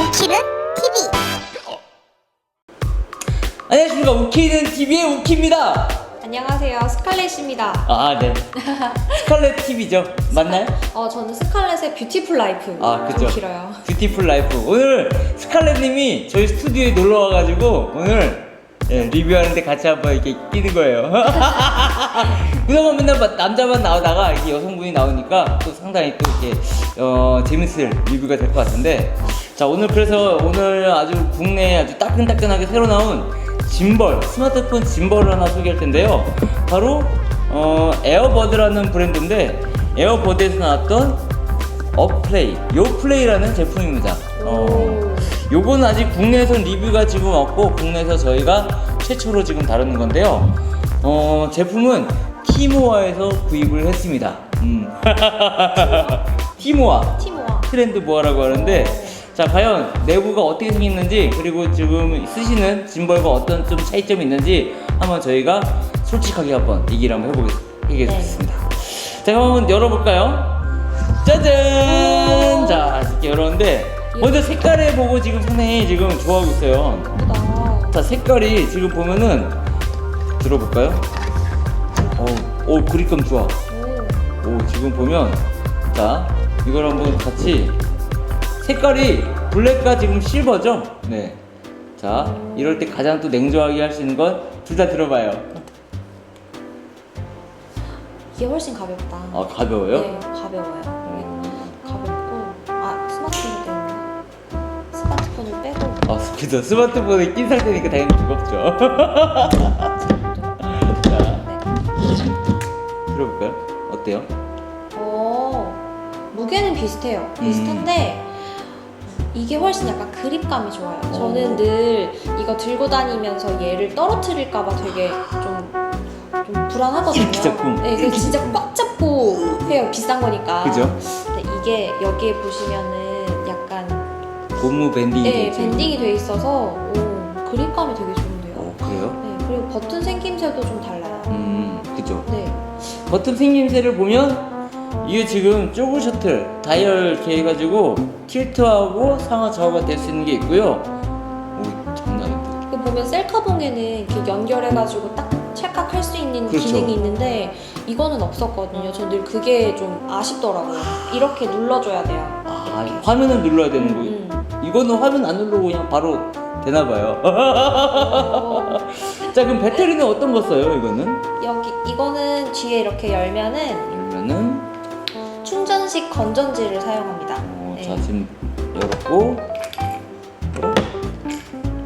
웃기는 TV 안녕하십니까 우키는 TV의 우키입니다. 안녕하세요. 스칼렛입니다. 아 네. 스칼렛 TV죠. 맞나요? 어, 저는 스칼렛의 뷰티풀 라이프. 아 그죠. 좀 길어요. 뷰티풀 라이프. 오늘 스칼렛님이 저희 스튜디오에 놀러 와가지고 오늘 예, 리뷰하는데 같이 한번 이렇게 끼는 거예요. 그동안 맨날 막 남자만 나오다가 이렇게 여성분이 나오니까 또 상당히 또 이렇게 어, 재밌을 리뷰가 될 것 같은데 자 오늘 그래서 오늘 아주 국내에 아주 따끈따끈하게 새로 나온 짐벌 스마트폰 짐벌을 하나 소개할 텐데요. 바로 어, 에어버드라는 브랜드인데 에어버드에서 나왔던 어플레이 요플레이라는 제품입니다. 어, 요건 아직 국내에선 리뷰가 지금 없고 국내에서 저희가 최초로 지금 다루는 건데요. 어, 제품은 티모아에서 구입을 했습니다. 음. 티모아 티모아. 트렌드 모아라고 하는데 자 과연 내부가 어떻게 생겼는지 그리고 지금 쓰시는 짐벌과 어떤 좀 차이점이 있는지 한번 저희가 솔직하게 한번 얘기를 한번 해보겠습니다. 자 그럼 한번 열어볼까요? 짜잔! 자 이렇게 열었는데 먼저 색깔을 보고 지금 상당히 지금 좋아하고 있어요. 예쁘다. 자 색깔이 지금 보면은 들어볼까요? 오, 오 그립감 좋아. 오. 오 지금 보면 자 이걸 한번 같이 색깔이 블랙과 지금 실버죠? 네. 자 이럴 때 가장 또 냉정하게 할 수 있는 건 둘 다 들어봐요. 이게 훨씬 가볍다. 아 가벼워요? 네, 가벼워요. 아 그죠 스마트폰에 낀 상태니까 당연히 무겁죠. 자 네. 들어볼까요? 어때요? 어, 무게는 비슷해요. 음. 비슷한데 이게 훨씬 약간 그립감이 좋아요. 어. 저는 늘 이거 들고 다니면서 얘를 떨어뜨릴까봐 되게 좀, 좀 불안하거든요. 이렇게 잡고. 네, 진짜 꽉 잡고 해요. 비싼 거니까. 그죠? 근데 이게 여기에 보시면은 고무 밴딩이 네, 되어? 밴딩이 돼 있어서 오, 그립감이 되게 좋은데요. 어 그래요? 네, 그리고 버튼 생김새도 좀 달라요. 음 그죠. 네. 버튼 생김새를 보면 이게 지금 쪼그 셔틀 다이얼 이렇게 해가지고 틸트하고 상하 좌우가 될 수 있는 게 있고요. 오 장난 아닌데. 그 보면 셀카봉에는 이렇게 연결해가지고 딱 찰칵할 수 있는 그렇죠. 기능이 있는데 이거는 없었거든요. 저 늘 그게 좀 아쉽더라고요. 이렇게 눌러줘야 돼요. 아 화면을 눌러야 되는 거. 음. 이거는 화면 안 누르고 그냥 바로 되나 봐요. 어, 자 그럼 배터리는 어떤 거 써요? 이거는 여기 이거는 뒤에 이렇게 열면은 열면은 충전식 건전지를 사용합니다. 어, 네. 자 지금 열었고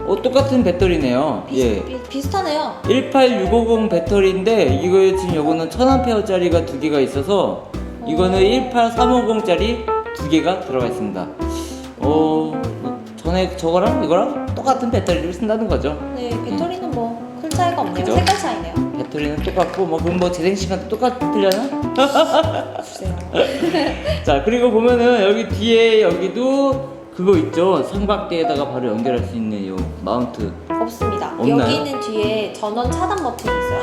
어 똑같은 배터리네요. 비슷, 예. 비, 비슷하네요. 18650 배터리인데 이거 지금 요거는 1000A짜리가 두 개가 있어서 이거는 18350짜리 두 개가 들어가 있습니다. 어 전에 저거랑 이거랑 똑같은 배터리를 쓴다는 거죠. 네, 배터리는 뭐 큰 차이가 없네요. 그죠? 색깔 차이네요. 배터리는 똑같고 뭐 그럼 뭐 재생 시간도 똑같으려나? 주세요. 자 그리고 보면은 여기 뒤에 여기도 그거 있죠 삼각대에다가 바로 연결할 수 있는 요 마운트 없습니다. 없나요? 여기는 뒤에 전원 차단 버튼이 있어요.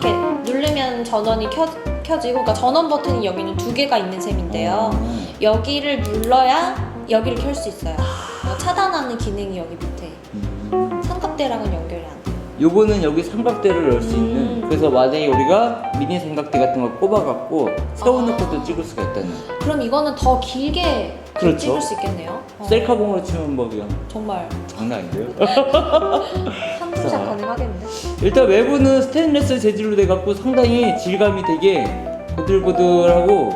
이렇게 누르면 전원이 켜, 켜지고, 그러니까 전원 버튼이 여기는 두 개가 있는 셈인데요. 어. 여기를 눌러야 여기를 켤 수 있어요. 어, 차단하는 기능이 여기 밑에. 음. 삼각대랑은 연결이 안 돼요. 요거는 여기 삼각대를 넣을 수 있는 음. 그래서 만약에 우리가 미니 삼각대 같은 걸 꼽아갖고 세워놓고도 찍을 수가 있다는 그럼 이거는 더 길게 그렇죠. 찍을 수 있겠네요. 어, 셀카봉으로 치면 뭐 그냥 정말 장난 아닌데요? 한두샷 자. 가능하겠는데? 일단 외부는 스테인레스 재질로 돼갖고 상당히 질감이 되게 보들보들하고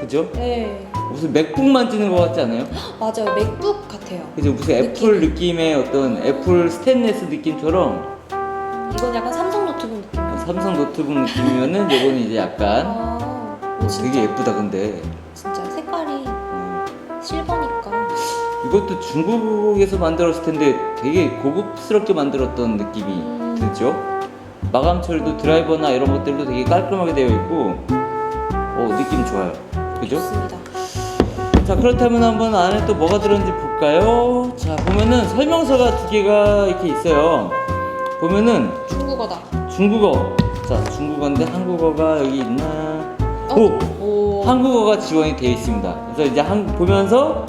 그죠? 네, 무슨 맥북 만지는 것 같지 않아요? 맞아요. 맥북 같아요. 그죠? 무슨 애플 느낌의 어떤 애플 스테인레스 느낌처럼 이건 약간 삼성 노트북 느낌. 삼성 노트북 느낌이면은 요거는 이제 약간 아, 어, 진짜, 되게 예쁘다 근데 진짜 색깔이 음, 실버니까. 이것도 중국에서 만들었을 텐데 되게 고급스럽게 만들었던 느낌이 음. 들죠? 마감 처리도 드라이버나 이런 것들도 되게 깔끔하게 되어 있고 어 느낌 좋아요 그죠? 좋습니다. 자 그렇다면 한번 안에 또 뭐가 들었는지 볼까요? 자 보면은 설명서가 두 개가 이렇게 있어요 보면은 중국어다. 중국어 자 중국어인데 한국어가 여기 있나 어? 오! 오. 한국어가 지원이 되어 있습니다. 그래서 이제 한 보면서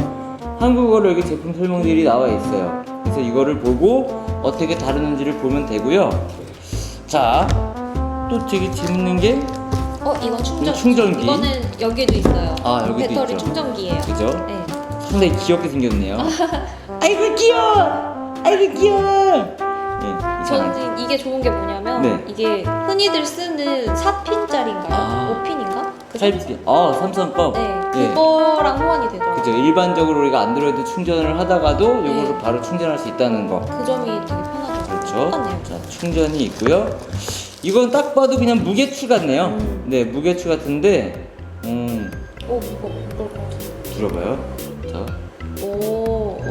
한국어로 여기 제품 설명들이 나와 있어요. 그래서 이거를 보고 어떻게 다루는지를 보면 되고요. 자, 또 되게 재밌는 게 어 이건 충전. 충전기. 이거는 여기도 있어요. 아, 여기도 배터리 있죠. 충전기예요. 그죠? 네. 상당히 귀엽게 생겼네요. 아이고 귀여워. 아이고 귀여워. 네. 저는 이게 좋은 게 뭐냐면 네. 이게 흔히들 쓰는 4핀짜리인가요? 아. 5핀인가? 그 살피. 아 삼성법. 네, 예. 그거랑 호환이 되더라고요. 그죠. 일반적으로 우리가 안드로이드 충전을 하다가도 이거로 네. 바로 충전할 수 있다는 거. 그 점이 되게 편하죠. 그렇죠. 똑같네요. 자, 충전이 있고요. 이건 딱 봐도 그냥 무게추 같네요. 음. 네, 무게추 같은데, 음, 오 무거 무거울 것 같은데. 들어봐요.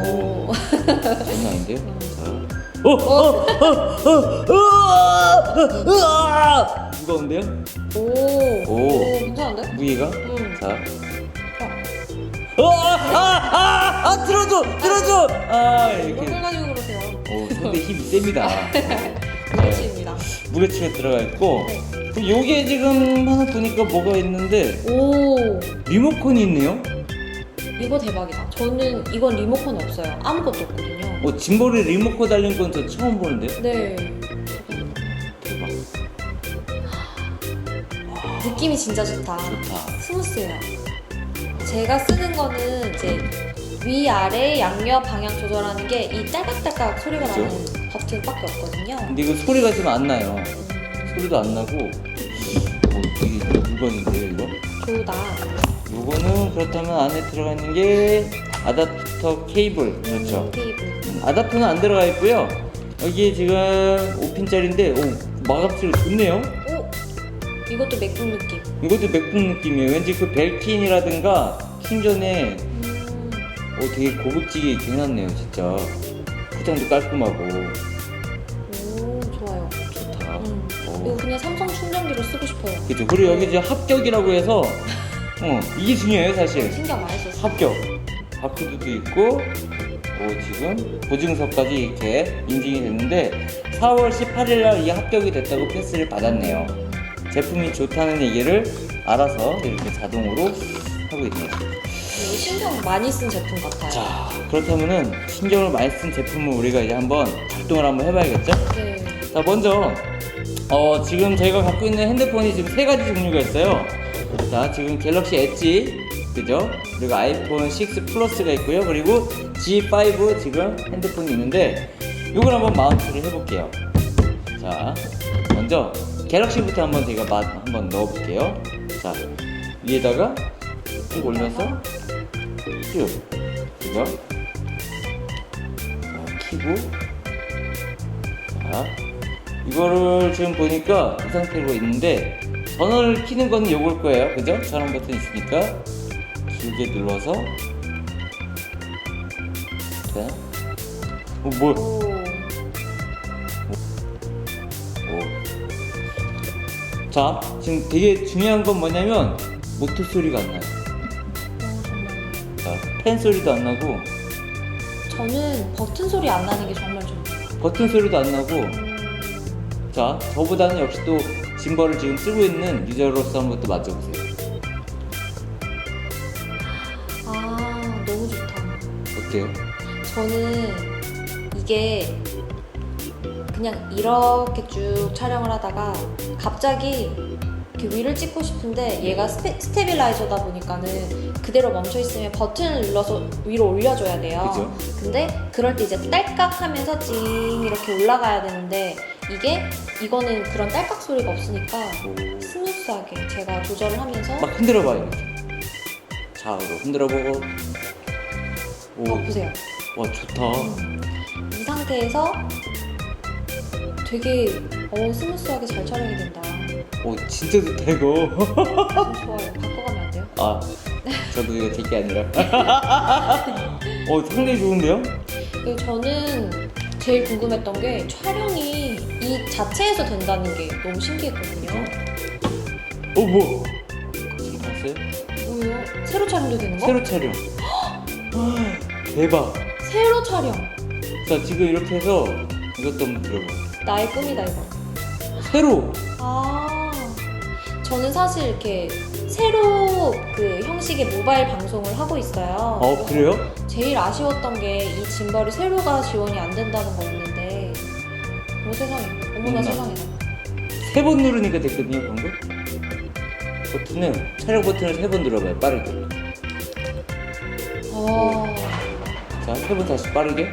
자, 오 오. 장난 아닌데요? 자, 오, 어, 어, 어, 어, 으아! 무거운데요? 오. 오. 오 괜찮은데? 무게가? 음. 자, 어, 아, 아, 아, 아, 들어줘, 들어줘. 아, 이걸 이렇게. 가지고 그러세요. 오, 손에 힘이 셉니다. 무게치입니다. 무게추가 들어가 있고, 네. 그럼 요게 지금 하나 보니까 뭐가 있는데 오 리모컨이 있네요. 이거 대박이다. 저는 이건 리모컨 없어요. 아무것도 없거든요. 어, 짐볼에 리모컨 달린 건 저 처음 보는데. 네. 대박. 느낌이 진짜 좋다. 좋다. 스무스해요. 제가 쓰는 거는 이제 위 아래 양옆 방향 조절하는 게 이 딸깍딸깍 소리가 그죠? 나는 버튼밖에 없거든요. 근데 이거 소리가 지금 안 나요. 소리도 안 나고. 어, 되게 물건인데요, 이거? 좋다. 요거는 그렇다면 안에 들어가 있는 게 아답터 케이블. 그렇죠. 음, 케이블. 음, 아답터는 안 들어가 있고요. 여기 지금 5핀짜리인데, 오, 마감질 좋네요. 오 이것도 맥북 느낌. 이것도 맥북 느낌이에요. 왠지 그 벨킨이라든가 충전에 음, 어, 되게 고급지게 해놨네요, 진짜. 포장도 깔끔하고. 오 좋아요. 좋다. 음. 어. 이거 그냥 삼성 충전기로 쓰고 싶어요. 그죠. 그리고 여기 이제 합격이라고 해서, 어, 이게 중요해요, 사실. 신경 많이 썼어요. 합격. 바코드도 있고, 어, 지금 보증서까지 이렇게 인증이 됐는데, 4월 18일 날 이 합격이 됐다고 패스를 받았네요. 제품이 좋다는 얘기를 알아서 이렇게 자동으로 하고 있네요. 신경 많이 쓴 제품 같아요. 자, 그렇다면은 신경을 많이 쓴 제품을 우리가 이제 한번 작동을 한번 해봐야겠죠? 네. 자, 먼저 어, 지금 저희가 갖고 있는 핸드폰이 지금 세 가지 종류가 있어요. 자, 지금 갤럭시 엣지, 그죠? 그리고 아이폰 6 플러스가 있고요. 그리고 G5 지금 핸드폰이 있는데 이걸 한번 마운트를 해볼게요. 자, 먼저 갤럭시부터 한번 제가 맛 한번 넣어볼게요. 자, 위에다가 쭉 올려서 쭉, 그죠? 자, 키고 자, 이거를 지금 보니까 이 상태로 있는데 전원을 키는 거는 요걸 거예요. 그죠? 전원 버튼 있으니까 길게 눌러서 자, 어, 뭐, 오. 오. 자, 지금 되게 중요한 건 뭐냐면 모터 소리가 안 나요. 자, 팬 소리도 안 나고 저는 버튼 소리 안 나는 게 정말 좋아요. 버튼 소리도 안 나고 음, 자, 저보다는 역시 또 짐벌을 지금 쓰고 있는 유저로서 한번 또 맞춰보세요. 아 너무 좋다. 어때요? 저는 이게 그냥 이렇게 쭉 촬영을 하다가 갑자기 이렇게 위를 찍고 싶은데 얘가 스테, 스테빌라이저다 보니까는 그대로 멈춰 있으면 버튼을 눌러서 위로 올려줘야 돼요. 그죠? 근데 그럴 때 이제 딸깍 하면서 찡 이렇게 올라가야 되는데 이게 이거는 그런 딸깍 소리가 없으니까 오. 스무스하게 제가 조절을 하면서 막 흔들어봐 이렇게. 좌우로 흔들어 보고. 오, 어, 보세요. 와 좋다. 이 상태에서 되게 어, 스무스하게 잘 촬영이 된다. 오 진짜 좋다 이거. 좀 좋아요. 바꿔가면 안 돼요? 아, 저도 이거 제게 아니라. 어 상당히 좋은데요? 그리고 저는 제일 궁금했던 게 촬영이 이 자체에서 된다는 게 너무 신기했거든요. 어 뭐? 지금 봤어요? 뭐요? 새로 촬영도 되는 거? 새로 촬영. 대박. 새로 촬영. 자 지금 이렇게 해서 이것도 한번 들어봐. 나의 꿈이다 이거. 새로. 아, 저는 사실 이렇게 새로 그 형식의 모바일 방송을 하고 있어요. 어 그래요? 제일 아쉬웠던 게 이 짐벌이 세로가 지원이 안 된다는 거였는데 오 세상에 어머나 어머나. 세상에 세 번 누르니까 됐거든요 방금 버튼을 촬영 버튼을 세 번 눌러봐요 빠르게 어... 자세 번 다시 빠르게.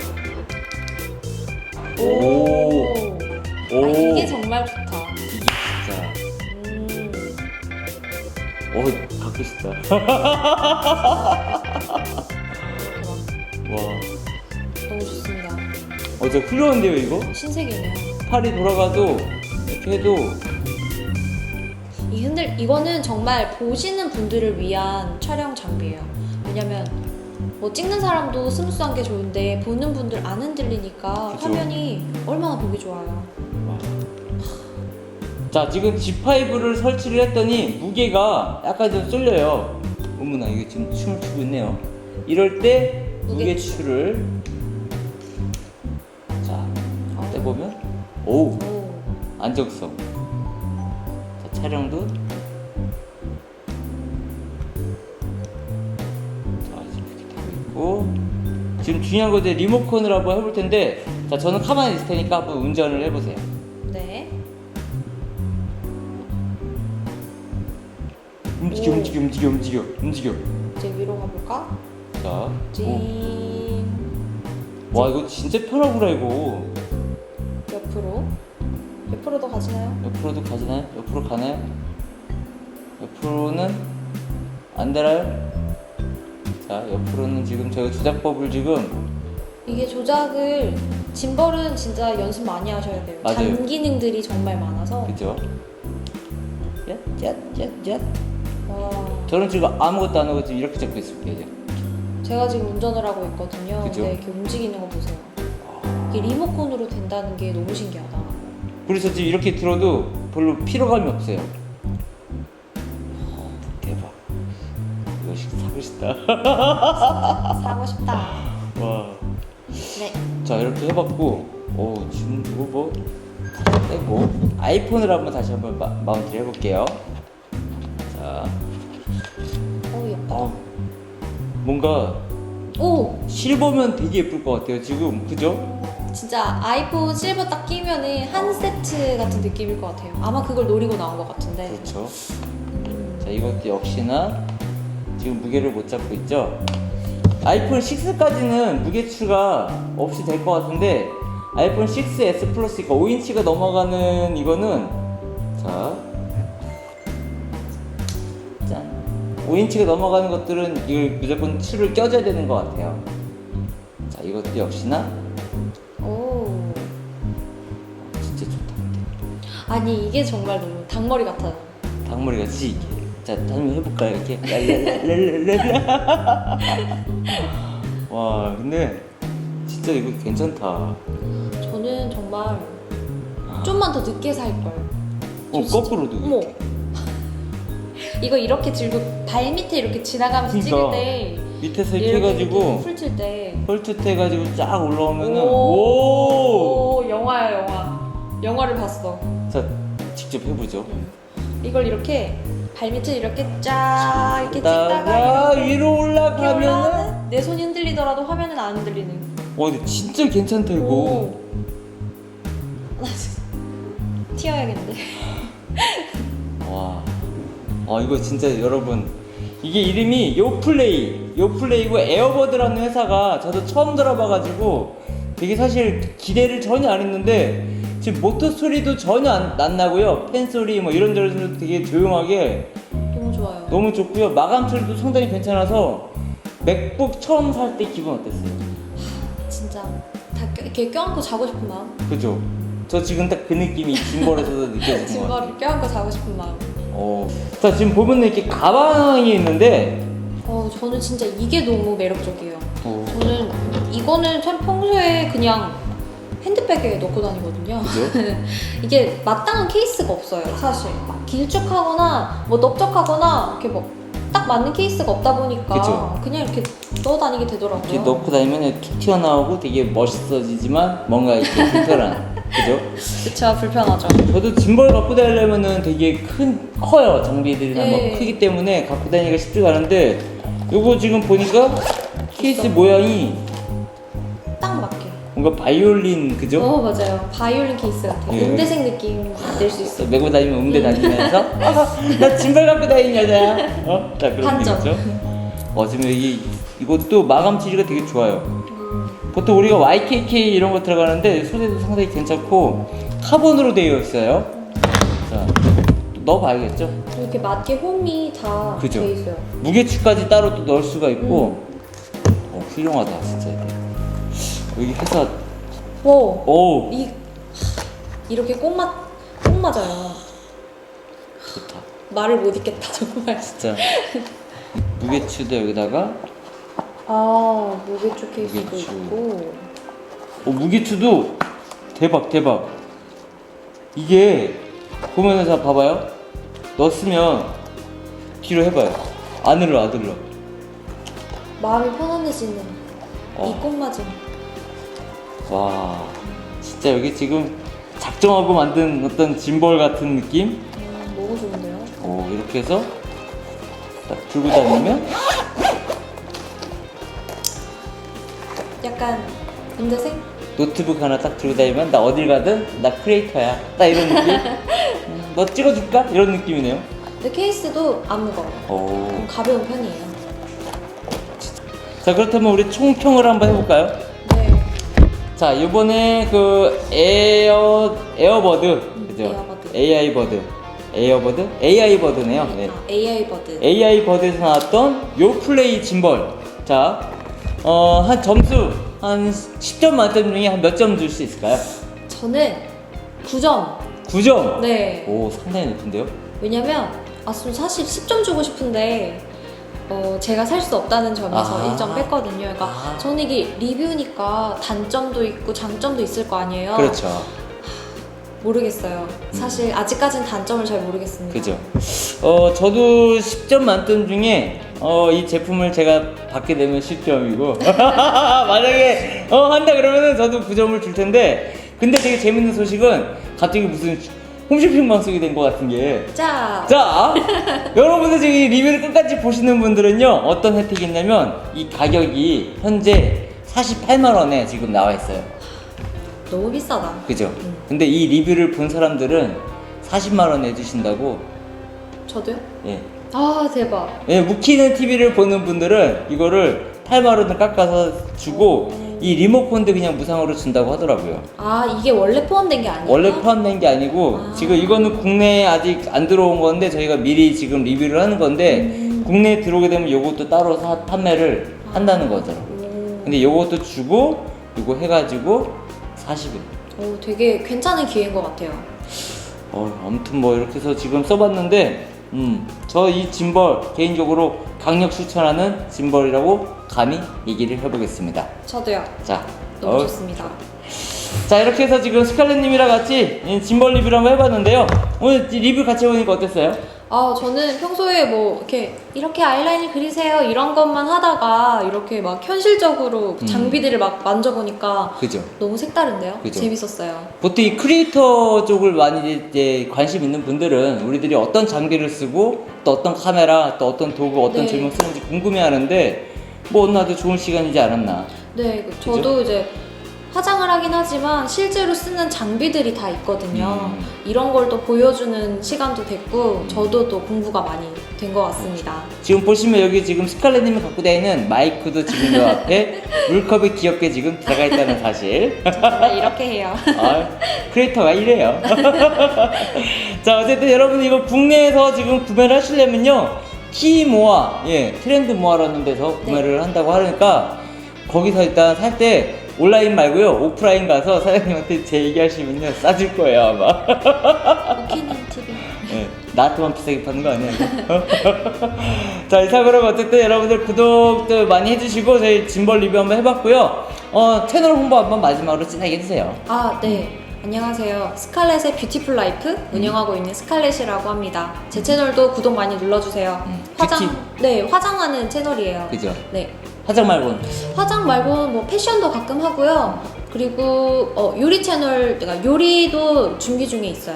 오. 대박. 와 너무 좋습니다 어, 저 훌륭한데요 이거? 어, 신세계네요 팔이 돌아가도 이렇게 해도 이 흔들 이거는 정말 보시는 분들을 위한 촬영 장비예요. 왜냐면 뭐 찍는 사람도 스무스한 게 좋은데 보는 분들 안 흔들리니까 그죠. 화면이 얼마나 보기 좋아요. 자 지금 G5를 설치를 했더니 무게가 약간 좀 쏠려요 어머나 이게 지금 춤을 추고 있네요 이럴 때 무게추. 무게추를 자 어. 떼보면 오 오. 안정성 자 촬영도 자 이렇게 되고 있고 지금 중요한 거 이제 리모컨을 한번 해볼 텐데 자 저는 가만히 있을 테니까 한번 운전을 해보세요 움직여 오. 움직여 움직여 움직여 움직여 이제 위로 가볼까? 자 오. 찡. 와 이거 진짜 편하구나 이거 옆으로. 옆으로도 가지나요? 옆으로도 가지나요? 옆으로 가나요? 옆으로는 안 되나요? 자 옆으로는 지금 저희 조작법을 지금 이게 조작을 짐벌은 진짜 연습 많이 하셔야 돼요. 맞아요. 잔 기능들이 정말 많아서. 그죠? 얏얏얏얏 와. 저는 지금 아무것도 안 하고 지금 이렇게 잡고 있을게요 이제. 제가 지금 운전을 하고 있거든요. 그죠? 근데 이렇게 움직이는 거 보세요. 이게 리모컨으로 된다는 게 너무 신기하다. 그래서 지금 이렇게 들어도 별로 피로감이 없어요 어, 대박 이거 사고 싶다 사고 싶다. 와 네. 자 이렇게 해봤고 오 지금 이거 뭐다 떼고 아이폰을 한번 다시 한번 마, 마운트를 해볼게요 자어 예쁘다. 어, 뭔가 오 실버면 되게 예쁠 것 같아요 지금 그죠? 진짜 아이폰 실버 딱 끼면은 한 세트 같은 느낌일 것 같아요. 아마 그걸 노리고 나온 것 같은데. 그렇죠 자 이것도 역시나 지금 무게를 못 잡고 있죠 아이폰 6까지는 무게추가 없이 될 것 같은데 아이폰 6s 플러스 그러니까 5인치가 넘어가는 이거는 자 5인치가 넘어가는 것들은 이걸 무조건 추를 껴줘야 되는 것 같아요. 자 이것도 역시나. 오. 진짜 좋다. 아니 이게 정말 너무 닭머리 같아요. 닭머리 같이 이게 자 한번 해볼까요 이렇게? 랄랄랄랄랄라 와 근데 진짜 이거 괜찮다. 저는 정말 좀만 더 늦게 살 걸. 어 거꾸로도 어머. 이렇게 이거 이렇게 들고 발 밑에 이렇게 지나가면서 그러니까. 찍을 때 밑에서 이렇게 해가지고 훑을 때. 헐트 해가지고 쫙 올라오면은 오, 영화야 영화. 영화를 봤어. 오자 직접 해보죠. 이걸 이렇게 발 밑을 이렇게 쫙 이렇게 찍다가 이렇게 위로 올라가면은 올라가면 내 손이 흔들리더라도 화면은 안 흔들리는. 와 근데 진짜 괜찮다 이거. 오. 나 진짜 튀어야겠는데. 와, 아 이거 진짜 여러분. 이게 이름이 요플레이, 요플레이고 에어버드라는 회사가 저도 처음 들어봐가지고 되게 사실 기대를 전혀 안 했는데 지금 모터 소리도 전혀 안, 안 나고요, 팬 소리 뭐 이런 데도 되게 조용하게 너무 좋아요. 너무 좋고요, 마감 처리도 상당히 괜찮아서 맥북 처음 살 때 기분 어땠어요? 진짜 다 껴- 이렇게 껴안고 자고 싶은 마음. 그죠? 저 지금 딱 그 느낌이 짐벌에서도 느껴지는 것 같아요. 짐벌을 껴안고 자고 싶은 마음 어, 자 지금 보면 이렇게 가방이 있는데 어 저는 진짜 이게 너무 매력적이에요 어, 저는 이거는 참 평소에 그냥 핸드백에 넣고 다니거든요. 이게 마땅한 케이스가 없어요, 사실. 막 길쭉하거나 뭐 넓적하거나 이렇게 뭐 딱 맞는 케이스가 없다 보니까 그죠. 그냥 이렇게 넣어 다니게 되더라고요. 이렇게 넣고 다니면 툭 튀어나오고 되게 멋있어지지만 뭔가 이렇게 불편한 그죠? 그쵸 불편하죠. 저도 짐벌 갖고 다니려면은 되게 큰 커요 장비들이나 네. 뭐 크기 때문에 갖고 다니기가 쉽지가 않은데 요거 지금 보니까 케이스 모양이 딱 맞게. 뭔가 바이올린 그죠? 어 맞아요. 바이올린 케이스 같아요. 예. 음대생 느낌 낼 수 있어. 메고 다니면 음대 다니면서 나 짐벌 갖고 다니는 여자야 어? 자 그런 반전. 느낌이죠 어 지금 여기 이것도 마감 취지가 되게 좋아요 보통 우리가 YKK 이런 거 들어가는데 소재도 상당히 괜찮고 카본으로 되어 있어요 자 넣어봐야겠죠 이렇게 맞게 홈이 다 그죠. 돼 있어요. 무게추까지 따로 또 넣을 수가 있고 어, 훌륭하다 진짜 이게 여기 해서 오, 오이 이렇게 꼭 맞, 꼭 맞아요. 좋다 말을 못 잇겠다 정말. 진짜 무게추도 여기다가 아 무게추 케이스도 무게추. 있고. 어, 무게추도 대박 대박 이게 보면은 자 봐봐요 넣었으면 뒤로 해봐요 안 흘러 안 흘러 마음이 편안해지는 어. 이 꽃맞음. 와 진짜 여기 지금 작정하고 만든 어떤 짐벌 같은 느낌 음, 너무 좋은데요? 오 이렇게 해서 딱 들고 다니면 약간 음대생? 노트북 하나 딱 들고 다니면 나 어딜 가든 나 크리에이터야 딱 이런 느낌 음, 너 찍어줄까 이런 느낌이네요 근데 케이스도 안 무거워요. 오. 좀 가벼운 편이에요. 자 그렇다면 우리 총평을 한번 해볼까요? 네. 자 이번에 그 에어 에어버드 그죠? 에어버드. AI 버드 에어버드 AI 버드네요. 네. 아, AI 버드. AI 버드에서 나왔던 요 플레이 짐벌. 자, 어, 한 점수 한 10점 만점 중에 한 몇 점 줄 수 있을까요? 저는 9점. 9점. 네. 오 상당히 높은데요? 왜냐면 아, 좀 사실 10점 주고 싶은데 어, 제가 살 수 없다는 점에서 아. 1점 뺐거든요. 그러니까 아. 저는 이게 리뷰니까 단점도 있고 장점도 있을 거 아니에요. 그렇죠. 모르겠어요. 사실 아직까지는 단점을 잘 모르겠습니다. 그죠. 어, 저도 10점 만점 중에 어, 이 제품을 제가 받게 되면 10점이고 만약에 어, 한다 그러면은 저도 9점을 줄 텐데 근데 되게 재밌는 소식은 갑자기 무슨 홈쇼핑 방송이 된 것 같은 게 자, 자, 여러분들 지금 이 리뷰를 끝까지 보시는 분들은요, 어떤 혜택이 있냐면, 이 가격이 현재 48만 원에 지금 나와 있어요. 너무 비싸다. 그죠? 음. 근데 이 리뷰를 본 사람들은 40만 원 해주신다고, 저도요? 예. 아 대박. 예, 묵히는 TV를 보는 분들은 이거를 8만 원을 깎아서 주고, 이 리모컨도 그냥 무상으로 준다고 하더라고요. 아 이게 원래 포함된 게 아니에요? 원래 포함된 게 아니고 아. 지금 이거는 국내에 아직 안 들어온 건데 저희가 미리 지금 리뷰를 하는 건데 음. 국내에 들어오게 되면 이것도 따로 사, 판매를 한다는 거죠. 오, 근데 이것도 주고 이거 해가지고 40일. 오, 되게 괜찮은 기회인 것 같아요. 어, 아무튼 뭐 이렇게 해서 지금 써봤는데 음, 저 이 짐벌 개인적으로 강력 추천하는 짐벌이라고 감히 얘기를 해보겠습니다. 저도요. 자, 너무 어, 좋습니다. 자 이렇게 해서 지금 스칼렛님이랑 같이 이 짐벌 리뷰를 한번 해봤는데요. 오늘 이 리뷰 같이 해보니까 어땠어요? 아 저는 평소에 뭐 이렇게 이렇게 아이라인을 그리세요 이런 것만 하다가 이렇게 막 현실적으로 음. 장비들을 막 만져보니까 그죠? 너무 색다른데요? 그죠. 재밌었어요. 보통 이 크리에이터 쪽을 많이 이제 관심 있는 분들은 우리들이 어떤 장비를 쓰고 또 어떤 카메라 또 어떤 도구 어떤 네. 조명 쓰는지 궁금해하는데 뭐 오늘 아주 좋은 시간이지 않았나 네, 그 저도 이제 화장을 하긴 하지만 실제로 쓰는 장비들이 다 있거든요. 음. 이런 걸 또 보여주는 시간도 됐고 저도 또 공부가 많이 된 것 같습니다. 지금 보시면 여기 지금 스칼렛님이 갖고 다니는 마이크도 지금 요 앞에 물컵이 귀엽게 지금 들어가 있다는 사실 네, 이렇게 해요. 아, 크리에이터가 이래요. 자, 어쨌든 여러분 이거 국내에서 지금 구매를 하시려면요. 키모아, 예, 트렌드 모아라는 데서 구매를 한다고 하니까 거기서 일단 살 때 온라인 말고요. 오프라인 가서 사장님한테 제 얘기하시면요. 싸줄 거예요, 아마. 오키는 TV. 예, 나한테만 비싸게 파는 거 아니야? 자, 이상으로 어쨌든 여러분들 구독도 많이 해주시고 저희 짐벌 리뷰 한번 해봤고요. 어, 채널 홍보 한번 마지막으로 진하게 해주세요. 아, 네. 안녕하세요. 스칼렛의 뷰티풀 라이프 운영하고 있는 스칼렛이라고 합니다. 제 채널도 구독 많이 눌러주세요. 음, 화장, 뷰티. 네, 화장하는 채널이에요. 그죠? 네. 화장 말고는 화장 말고 뭐 패션도 가끔 하고요. 그리고 어, 요리 채널, 그러니까 요리도 준비 중에 있어요.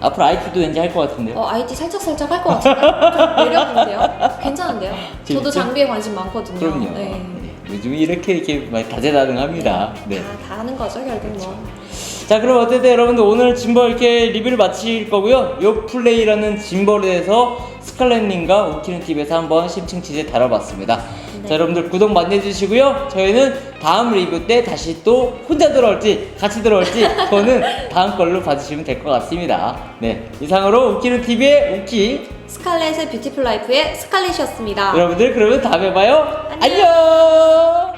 앞으로 IT도 왠지 할 것 같은데요. 어, IT 살짝 살짝 할 것 같은데 좀 매력인데요. 괜찮은데요? 저도 재밌죠? 장비에 관심 많거든요. 그럼요. 네. 네, 요즘 이렇게 이렇게 막 다재다능합니다. 네. 다, 다 하는 거죠 결국 뭐. 자 그럼 어쨌든 여러분들 오늘 짐벌 이렇게 리뷰를 마칠 거고요 요 플레이라는 짐벌에 대해서 스칼렛님과 우키는 TV에서 한번 심층 취재 다뤄봤습니다 네. 자 여러분들 구독 많이 해주시고요. 저희는 다음 리뷰 때 다시 또 혼자 들어올지 같이 들어올지 그거는 다음 걸로 봐주시면 될 것 같습니다. 네 이상으로 우키는 TV의 우키 스칼렛의 뷰티풀 라이프의 스칼렛이었습니다. 여러분들 그러면 다음에 봐요. 안녕